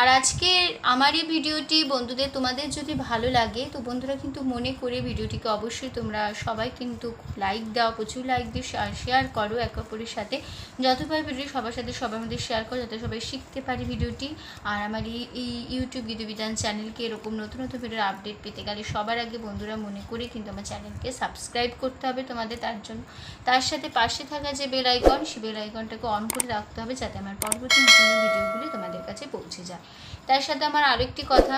আর আজকে আমার এই ভিডিওটি বন্ধুদের, তোমাদের যদি ভালো লাগে, তো বন্ধুরা কিন্তু মনে করে ভিডিওটিকে অবশ্যই তোমরা সবাই কিন্তু লাইক দাও, প্রচুর লাইক দিয়ে শেয়ার করো এক অপরের সাথে। যতবার ভিডিও সবার সাথে, সবার মধ্যে শেয়ার করো, যাতে সবাই শিখতে পারি ভিডিওটি। আর আমার এই এই ইউটিউব গীতবিধান চ্যানেলকে এরকম নতুন নতুন ভিডিওর আপডেট পেতে গেলে সবার আগে বন্ধুরা মনে করে কিন্তু আমার চ্যানেলকে সাবস্ক্রাইব করতে হবে তোমাদের, তার জন্য। তার সাথে পাশে থাকা যে বেল আইকন সেই বেল আইকনটাকে অন করে রাখতে হবে, যাতে আমার পরবর্তী নতুন ভিডিওগুলি তোমাদের কাছে পৌঁছে যায়। তার সাথে আমার আরেকটি কথা,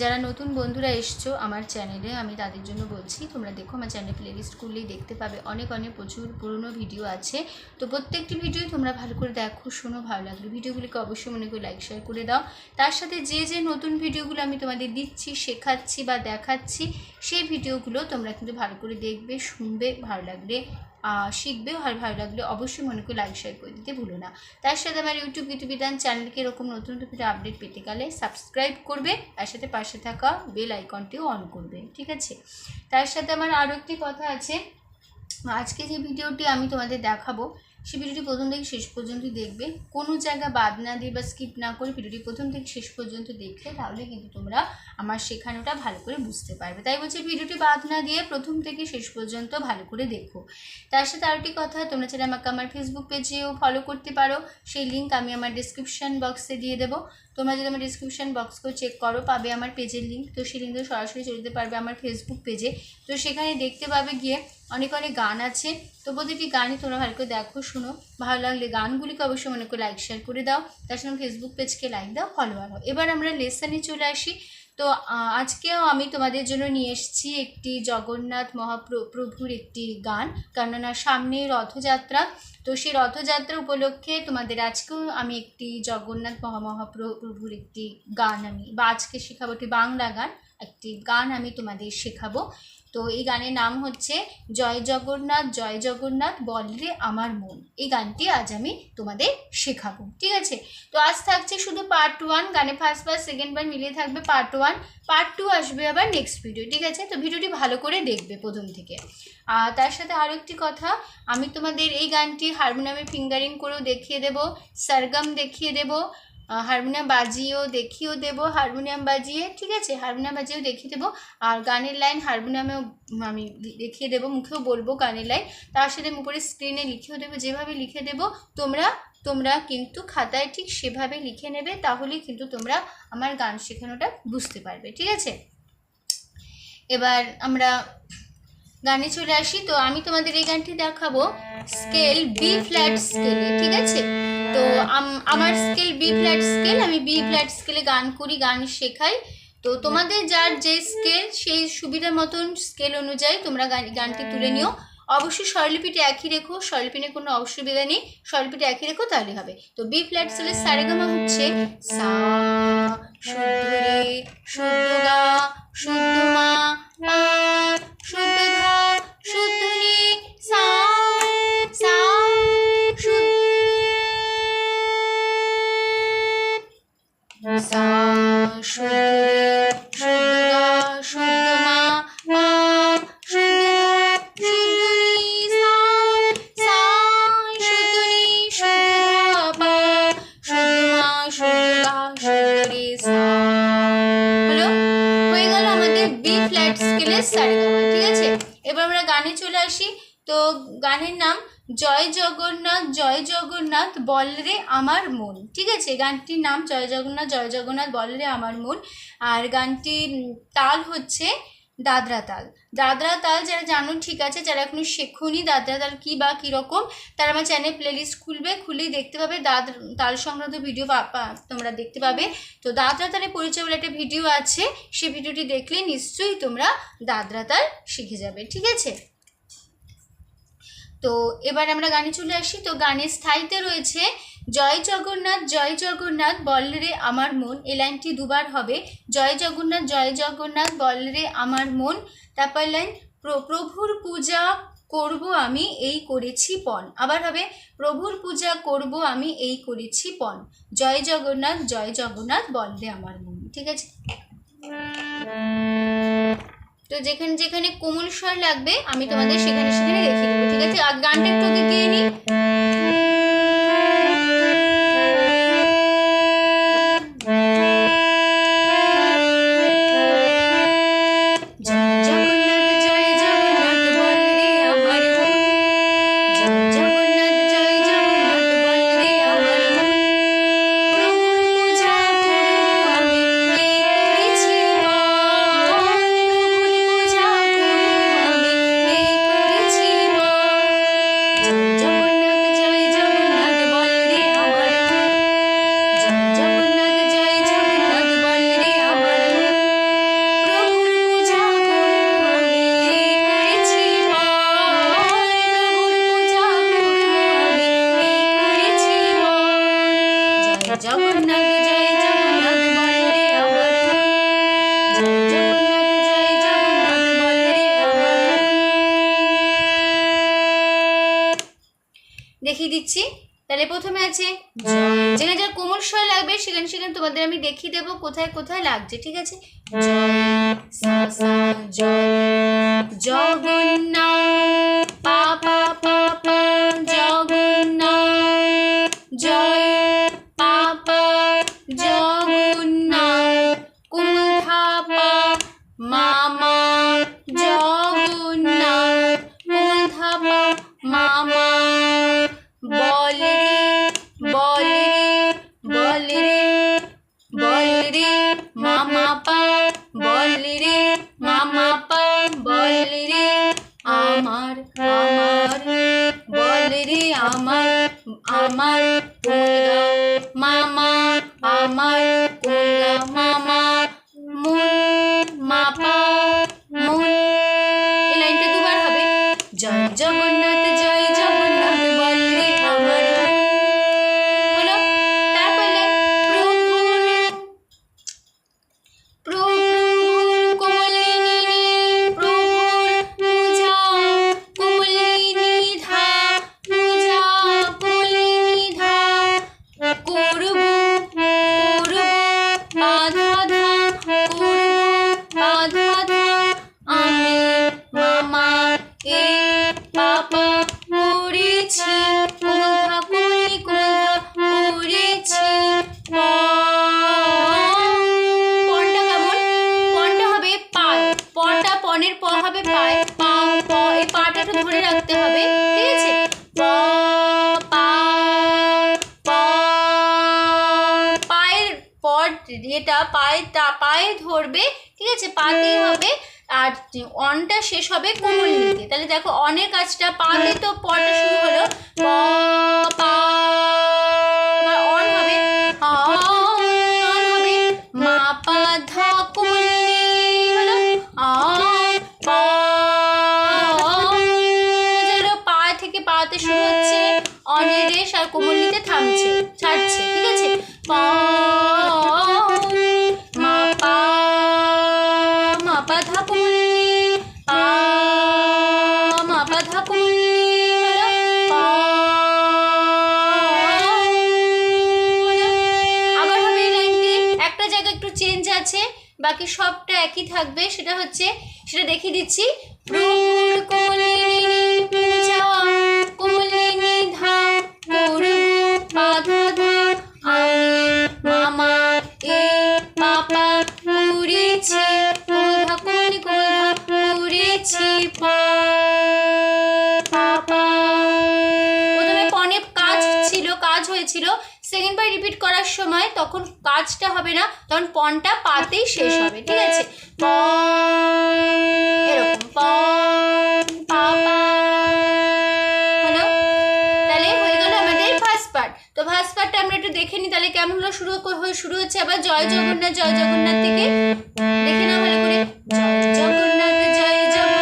যারা নতুন বন্ধুরা এসছো আমার চ্যানেলে, আমি তাদের জন্য বলছি, তোমরা দেখো আমার চ্যানেল প্লেলিস্ট করলেই দেখতে পাবে অনেক অনেক প্রচুর পুরনো ভিডিও আছে। তো প্রত্যেকটি ভিডিও তোমরা ভালো করে দেখো, শোনো, ভালো লাগল। ভিডিওগুলিকে অবশ্যই মনে করে লাইক শেয়ার করে দাও। তার সাথে যে যে নতুন ভিডিওগুলো আমি তোমাদের দিচ্ছি, শেখাচ্ছি বা দেখাচ্ছি, সেই ভিডিওগুলো তোমরা কিন্তু ভালো করে দেখবে, শুনবে, ভালো লাগলে আহ, শিখবে আর ভালো লাগলে অবশ্যই মনে করে লাইক শেয়ার করে দিতে ভুলো না। তার সাথে আমার ইউটিউব গীতবিধান চ্যানেলকে এরকম নতুন নতুন আপডেট পেতে গেলে সাবস্ক্রাইব করবে তার সাথে পাশে থাকা বেল আইকনটিও অন করবে ঠিক আছে? তার সাথে আমার আরও একটি কথা আছে আজকে যে ভিডিওটি আমি তোমাদের দেখাবো সেই ভিডিওটি প্রথম থেকে শেষ পর্যন্ত দেখবে। কোনো জায়গা বাদ না দিয়ে বা স্কিপ না করে ভিডিওটি প্রথম থেকে শেষ পর্যন্ত দেখলে তাহলে কিন্তু তোমরা আমার শেখানোটা ভালো করে বুঝতে পারবে। তাই বলছি ভিডিওটি বাদ না দিয়ে প্রথম থেকে শেষ পর্যন্ত ভালো করে দেখো। তার সাথে আরেকটি কথা, তোমরা চাইলে আমাকে আমার ফেসবুক পেজেও ফলো করতে পারো। সেই লিঙ্ক আমি আমার ডিসক্রিপশান বক্সে দিয়ে দেবো। তোমরা যদি আমার ডিসক্রিপশান বক্সকেও চেক করো, পাবে আমার পেজের লিঙ্ক তো সেই লিঙ্কে সরাসরি চলে যেতে পারবে আমার ফেসবুক পেজে তো সেখানে দেখতে পাবে গিয়ে অনেক অনেক গান আছে। তো প্রতিটি গানই তোমরা ভালো করে দেখো, শুনো। ভালো লাগলে গানগুলিকে অবশ্যই মনে করে লাইক শেয়ার করে দাও। তার সঙ্গে ফেসবুক পেজকে লাইক দাও ফলোয়ার হও এবার আমরা লেসনে চলে আসি। তো আজকেও আমি তোমাদের জন্য নিয়ে এসেছি একটি জগন্নাথ মহাপ্রভুর একটি গান। কেননা সামনে রথযাত্রা, তো সেই রথযাত্রা উপলক্ষে তোমাদের আজকেও আমি একটি জগন্নাথ মহামহাপ্রভুর একটি গান আমি, বা আজকে শেখাবো একটি বাংলা গান। একটি গান আমি তোমাদের শেখাবো। তো এই গানের নাম হচ্ছে জয় জগন্নাথ জয় জগন্নাথ, বল রে আমার মন। এই গানটি আজ আমি তোমাদের শেখাবো, ঠিক আছে? তো আজ থাকছে শুধু পার্ট ওয়ান গানে ফার্স্ট পার্ট সেকেন্ড পার্ট মিলিয়ে থাকবে পার্ট ওয়ান পার্ট টু আসবে আবার নেক্সট ভিডিও ঠিক আছে? তো ভিডিওটি ভালো করে দেখবে প্রথম থেকে। আর তার সাথে আরও একটি কথা, আমি তোমাদের এই গানটি হারমোনিয়ামে ফিঙ্গারিং করেও দেখিয়ে দেবো সারগাম দেখিয়ে দেবো। হারমোনিয়াম বাজিয়েও দেখিয়েও দেবো, হারমোনিয়াম বাজিয়ে, ঠিক আছে, হারমোনিয়াম বাজিয়েও দেখিয়ে দেবো, আর গানের লাইন হারমোনিয়ামেও আমি দেখিয়ে দেবো, মুখেও বলব গানের লাইন তার সাথে আমি উপরে স্ক্রিনে লিখেও দেবো, যেভাবে লিখে দেবো, তোমরা তোমরা কিন্তু খাতায় ঠিক সেভাবে লিখে নেবে তাহলেই কিন্তু তোমরা আমার গান শেখানোটা বুঝতে পারবে, ঠিক আছে? এবার আমরা গানে চলে আসি, তো আমি তোমাদের এই গানটি দেখাবো স্কেল বি ফ্ল্যাট স্কেলে ঠিক আছে? তো আম- আমার স্কেল বি ফ্ল্যাট স্কেল আমি বি ফ্ল্যাট স্কেলে গান করি গান শেখাই। তো তোমাদের যার যে স্কেল সেই সুবিধা মতন স্কেল অনুযায়ী তোমরা গান- গানটি তুলে নিও। অবশ্যই স্বরলিপিটি একই রেখো স্বরলিপি নিয়ে কোনো অসুবিধা নেই। স্বরলিপিটি একই রেখো তাহলে হবে। তো বি ফ্ল্যাট স্কেলের সারেগামা হচ্ছে সা শুদ্ধ রে শুদ্ধ গা শুদ্ধ মা বি ফ্ল্যাট স্কেলের সারেগামা ঠিক আছে? এবার আমরা গানে চলে আসি। তো গানের নাম, জয় জগন্নাথ জয় জগন্নাথ, বল রে আমার মন। ঠিক আছে? গানটির নাম, জয় জগন্নাথ জয় জগন্নাথ, বল রে আমার মন। আর গানটির তাল হচ্ছে, দাদরা তাল। দাদরা তাল, যারা জানো ঠিক আছে, যারা এখনও শেখনি দাদরা তাল কী বা কীরকম তারা আমার চ্যানেল প্লেলিস্ট খুলবে, খুলেই দেখতে পাবে দাদ, তাল সংক্রান্ত ভিডিও তোমরা দেখতে পাবে। তো দাদরা তালের পরিচয় বলে একটা ভিডিও আছে সেই ভিডিওটি দেখলে নিশ্চয়ই তোমরা দাদরা তাল শিখে যাবে, ঠিক আছে? তো এবার আমরা গানে চলে আসি। তো গানের স্থায়ীতে রয়েছে জয় জগন্নাথ জয় জগন্নাথ বল রে আমার মন। এ লাইনটি দুবার হবে। জয় জগন্নাথ জয় জগন্নাথ বল রে আমার মন। তারপর লাইন প্রভুর পূজা করব আমি, এই করেছি পণ। আবার হবে, প্রভুর পূজা করব আমি, এই করেছি পণ। জয় জগন্নাথ জয় জগন্নাথ বল রে আমার মন। ঠিক আছে? তো যেখানে যেখানে কোমল স্বর লাগবে, আমি তোমাদের সেখানে সেখানে রেখে দেবো। ঠিক আছে? আর গানটা একটু গিয়ে নিই। আছে? যেখানে যার কোমল সয় লাগবে সেখানে সেখানে তোমাদের আমি দেখিয়ে দেবো কোথায় কোথায় লাগছে ঠিক আছে? আমার আমার মামা আমার মামা। ধরবে ঠিক আছে? পাতে হ্যাঁ। হবে। আর অনটা শেষ হবে কোমল হ্যাঁ। নিতে তাহলে দেখো অনের কাজটা পাতে হ্যাঁ। তো পটা শুরু হলো। শুরু হচ্ছে। অনের রেশ আর কোমল নিতে থামছে ছাড়ছে ঠিক আছে? আবার হবে এই একটা জায়গা একটু চেঞ্জ আছে বাকি সবটা একই থাকবে সেটা হচ্ছে সেটা দেখিয়ে দিচ্ছি প্রকুল হয়েছিল কাজ হয়েছিল। সেকেন্ড বাই রিপিট করার সময় তখন কাজটা হবে না, তখন পনটা পাতেই শেষ হবে, ঠিক আছে? তাহলে হয়ে আমাদের তো ফার্স্ট পার্টটা আমরা একটু দেখে নিই, তাহলে কেমন হলো, শুরু হয়ে শুরু হচ্ছে আবার জয় জগন্নাথ জয় জগন্নাথ থেকে দেখে না ভালো করে। জয় জগন্নাথ জয় জগন্নাথ।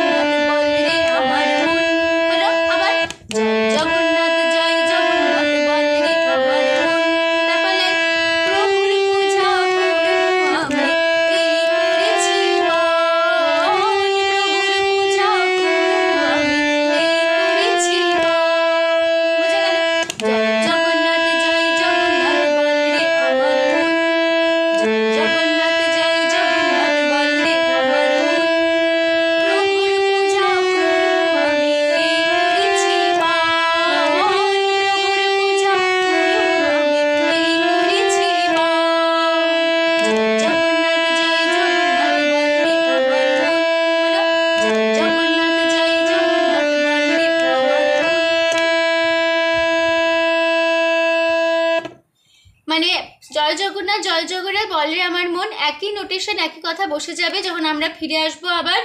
জগন্নাথ, জয় জগন্নাথ, বলে আমার মন একই নোটেশন একই কথা বসে যাবে যখন আমরা ফিরে আসব আবার।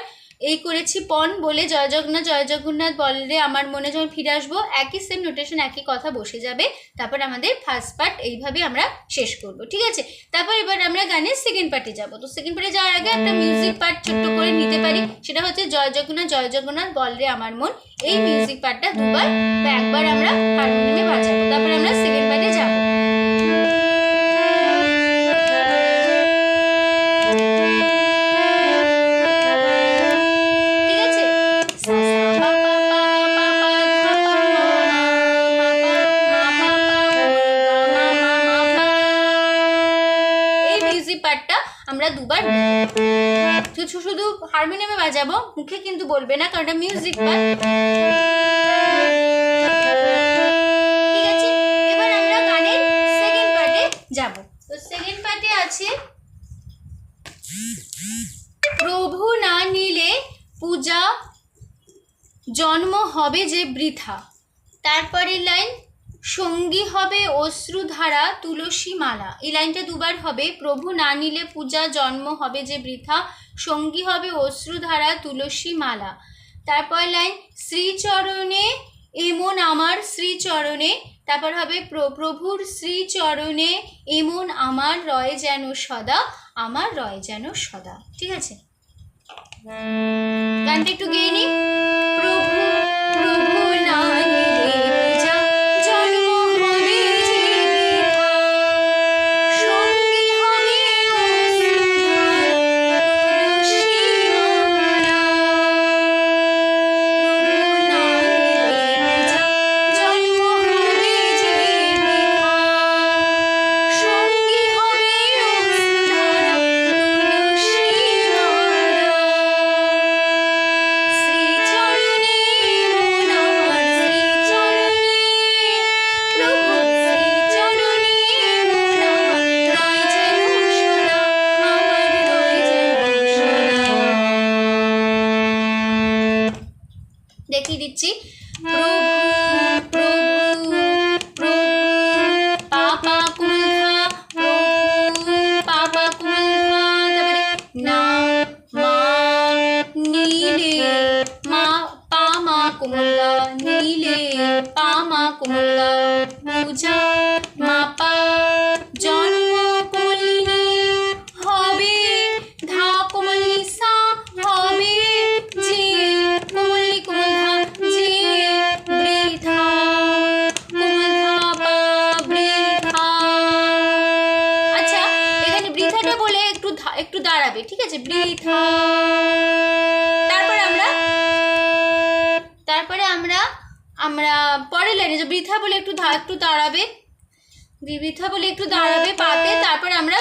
এই করেছি পণ বলে জয় জগন্নাথ জয় জগন্নাথ বললে আমার মনে যখন ফিরে আসব, একই সেম নোটেশন একই কথা বসে যাবে। তারপর আমাদের ফার্স্ট পার্ট এইভাবে আমরা শেষ করব, ঠিক আছে? তারপর এবার আমরা গানের সেকেন্ড পার্টে যাব। তো সেকেন্ড পার্টে যাওয়ার আগে একটা মিউজিক পার্ট ছোট্ট করে নিতে পারি। সেটা হচ্ছে জয় জগন্নাথ জয় জগন্নাথ বল রে আমার মন এই মিউজিক পার্টটা দুবার একবার আমরা হারমোনিয়ামে বাজাবো। তারপর হারমোনিয়ামে বাজাবো, মুখে কিন্তু বলবে না, কারণ এটা মিউজিক ঠিক আছে? এবার আমরা গানের সেকেন্ড পার্টে যাব। তো সেকেন্ড পার্টে আছে, প্রভু না নিলে পূজা জন্ম হবে যে বৃথা। তারপরের লাইন সঙ্গী হবে অশ্রুধারা তুলসী মালা এই লাইনটা দুবার হবে। প্রভু না নিলে পূজা জন্ম হবে যে বৃথা, সঙ্গী হবে অশ্রুধারা তুলসী মালা তারপর লাইন, শ্রীচরণে এমন আমার শ্রীচরণে। তারপর হবে, প্র- প্রভুর শ্রীচরণে এমন আমার রয় যেন সদা, আমার রয় যেন সদা। ঠিক আছে? গানটা একটু গেয়ে নিই। পূজা বি- বলে একটু দাঁড়াবে পাতে তারপর আমরা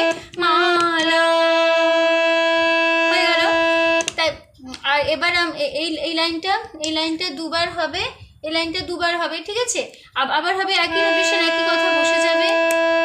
থামবে মালা। হয়ে গেল। তাই, আর এবার এই এই লাইনটা এই লাইনটা দুবার হবে, এই লাইনটা দুবার হবে, ঠিক আছে? আব- আবার হবে একই নোটেশন একই কথা বসে যাবে।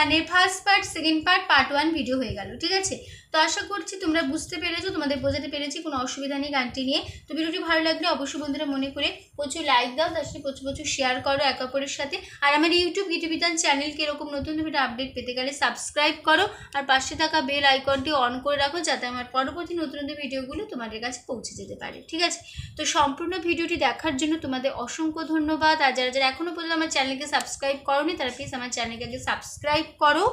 গানের first part second part part one video হয়ে গেল ঠিক আছে? তো আশা করছি তোমরা বুঝতে পেরেছ, তোমাদের বোঝাতে পেরেছি, কোনো অসুবিধা নেই গানটি নিয়ে। তো ভিডিওটি ভালো লাগলে অবশ্যই বন্ধুরা মনে করে প্রচুর লাইক দাও, তার সাথে প্রচুর প্রচুর শেয়ার করো একে অপরের সাথে। আর আমার ইউটিউব গীতবিতান চ্যানেলকে এরকম নতুন ভিডিও আপডেট পেতে গেলে সাবস্ক্রাইব করো, আর পাশে থাকা বেল আইকনটি অন করে রাখো, যাতে আমার পরবর্তী নতুন নতুন ভিডিওগুলো তোমাদের কাছে পৌঁছে যেতে পারে, ঠিক আছে? তো সম্পূর্ণ ভিডিওটি দেখার জন্য তোমাদের অসংখ্য ধন্যবাদ। আর যারা যারা এখনও পর্যন্ত আমার চ্যানেলকে সাবস্ক্রাইব করোনি, তারা প্লিজ আমার চ্যানেলকে আগে সাবস্ক্রাইব করো।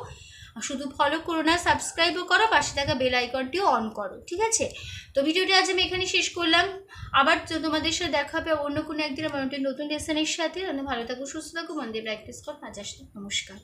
শুধু ফলো করো না সাবস্ক্রাইবও করো, পাশে থাকা বেল আইকনটিও অন করো, ঠিক আছে? তো ভিডিওটি আজ আমি এখানে শেষ করলাম। আবার তোমাদের সাথে দেখা হবে অন্য কোনো একদিন আমার নতুন লেসনের সাথে। ভালো থাকো, সুস্থ থাকো, মন দিয়ে প্র্যাকটিস করো। আজ আসতে নমস্কার।